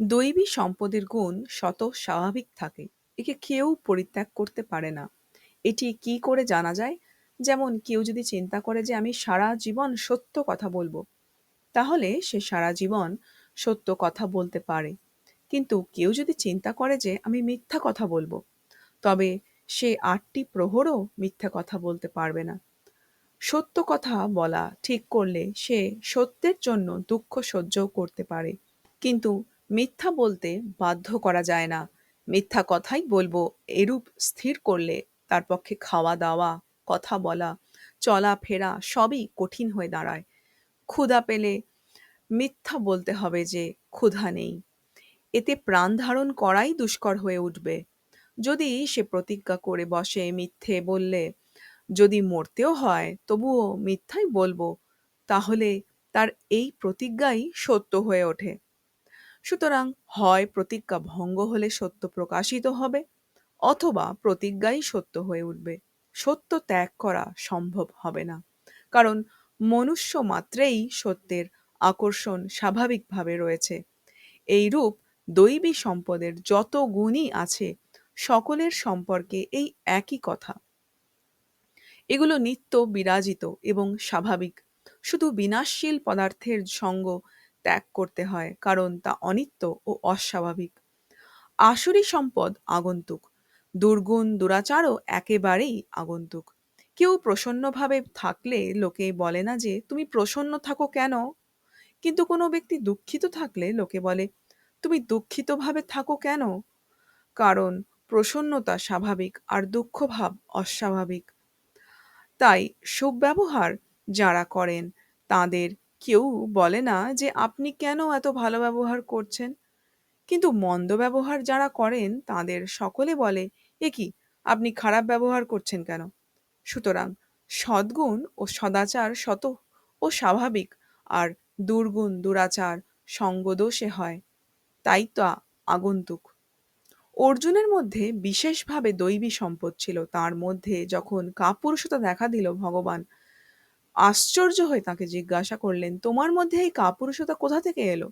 দৈবী সম্পদের গুণ শত স্বাভাবিক থাকে। একে কেউ পরিত্যাগ করতে পারে না। এটি কি করে জানা যায়? যেমন কেউ যদি চিন্তা করে যে আমি সারা জীবন সত্য কথা বলব, তাহলে সে সারা জীবন সত্য কথা বলতে পারে। কিন্তু কেউ যদি চিন্তা করে যে আমি মিথ্যা কথা বলব, তবে সে আটটি প্রহরও মিথ্যা কথা বলতে পারবে না। সত্য কথা বলা ঠিক করলে সে সত্যের জন্য দুঃখ সহ্যও করতে পারে। কিন্তু মিথ্যা বলতে বাধ্য করা যায় না। মিথ্যা কথাই বলব, এরূপ স্থির করলে তার পক্ষে খাওয়া দাওয়া, কথা বলা চলাফেরা সবই কঠিন হয়ে দাঁড়ায়। ক্ষুধা পেলে মিথ্যা বলতে হবে যে ক্ষুধা নেই। এতে প্রাণ ধারণ করাই দুষ্কর হয়ে উঠবে। যদি সে প্রতিজ্ঞা করে বসে মিথ্যে বললে, যদি মরতেও হয়, তবুও মিথ্যাই বলব, তাহলে তার এই প্রতিজ্ঞাই সত্য হয়ে ওঠে। সুতরাং হয় প্রতিজ্ঞা ভঙ্গ হলে সত্য প্রকাশিত হবে, অথবা প্রতিজ্ঞাই সত্য হয়ে উঠবে। সত্য ত্যাগ করা সম্ভব হবে না, কারণ মনুষ্য মাত্রেই সত্যের আকর্ষণ স্বাভাবিকভাবে রয়েছে। এইরূপ দৈবী সম্পদের যত গুণই আছে, সকলের সম্পর্কে এই একই কথা। এগুলো নিত্য বিরাজিত এবং স্বাভাবিক। শুধু বিনাশশীল পদার্থের সঙ্গ ত্যাগ করতে হয়, কারণ তা অনিত্য ও অস্বাভাবিক। আসুরি সম্পদ আগন্তুক, দুর্গুণ দুরাচারও একেবারেই আগন্তুক। কেউ প্রসন্নভাবে থাকলে লোকে বলে না যে, তুমি প্রসন্ন থাকো কেন? কিন্তু কোনো ব্যক্তি দুঃখিত থাকলে লোকে বলে, তুমি দুঃখিতভাবে থাকো কেন? কারণ প্রসন্নতা স্বাভাবিক আর দুঃখভাব অস্বাভাবিক। তাই সুব্যবহার যারা করেন, তাদের কেউ বলে না যে, আপনি কেন এত ভালো ব্যবহার করছেন? কিন্তু মন্দ ব্যবহার যারা করেন, তাদের সকলে বলে, এ কি, আপনি খারাপ ব্যবহার করছেন কেন? সুতরাং সদ্গুণ ও সদাচার শত ও স্বাভাবিক, আর দুর্গুণ, দুরাচার সঙ্গদোষে হয়। তাই তা আগন্তুক। অর্জুনের মধ্যে বিশেষভাবে দৈবী সম্পদ ছিল। তার মধ্যে যখন কাপুরুষতা দেখা দিল ভগবান আশ্চর্য হয়ে তাকে জিজ্ঞাসা করলেন, তোমার মধ্যে এই কাপুরুষতা কোথা থেকে এলো?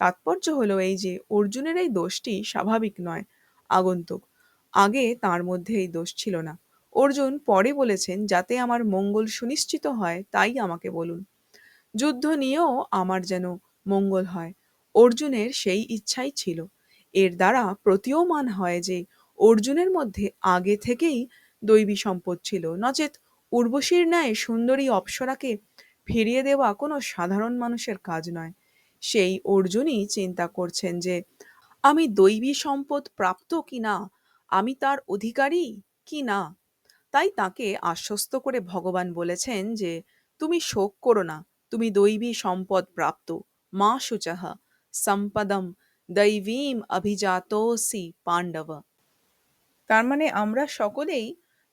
তাৎপর্য হলো এই যে, অর্জুনের এই দোষটি স্বাভাবিক নয়। আগন্তুক, আগে তার মধ্যে এই দোষ ছিল না। অর্জুন পরে বলেছেন, যাতে আমার মঙ্গল সুনিশ্চিত হয়, তাই আমাকে বলুন। যুদ্ধ নিয়েও আমার যেন মঙ্গল হয়। অর্জুনের সেই ইচ্ছাই ছিল। এর দ্বারা প্রতীয়মান হয় যে, অর্জুনের মধ্যে আগে থেকেই দৈবী সম্পদ ছিল। নচেত উর্বশীর ন্যায় সুন্দরী অপ্সরাকে ফিরিয়ে দেওয়া কোনো সাধারণ মানুষের কাজ নয়। সেই অর্জুনই চিন্তা করছেন যে, আমি দৈবী সম্পদ প্রাপ্ত কি না আমি তার অধিকারী কি না তাই তাকে আশ্বস্ত করে ভগবান বলেছেন যে, তুমি শোক করো না, তুমি দৈবী সম্পদ প্রাপ্ত। মা শুচাহা সম্পদম দৈবীম অভিজাতোসি পাণ্ডব। তার মানে আমরা সকলেই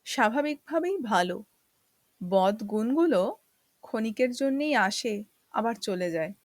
স্বাভাবিকভাবেই ভালো। বদ গুণগুলো ক্ষণিকের জন্যেই আসে আবার চলে যায়।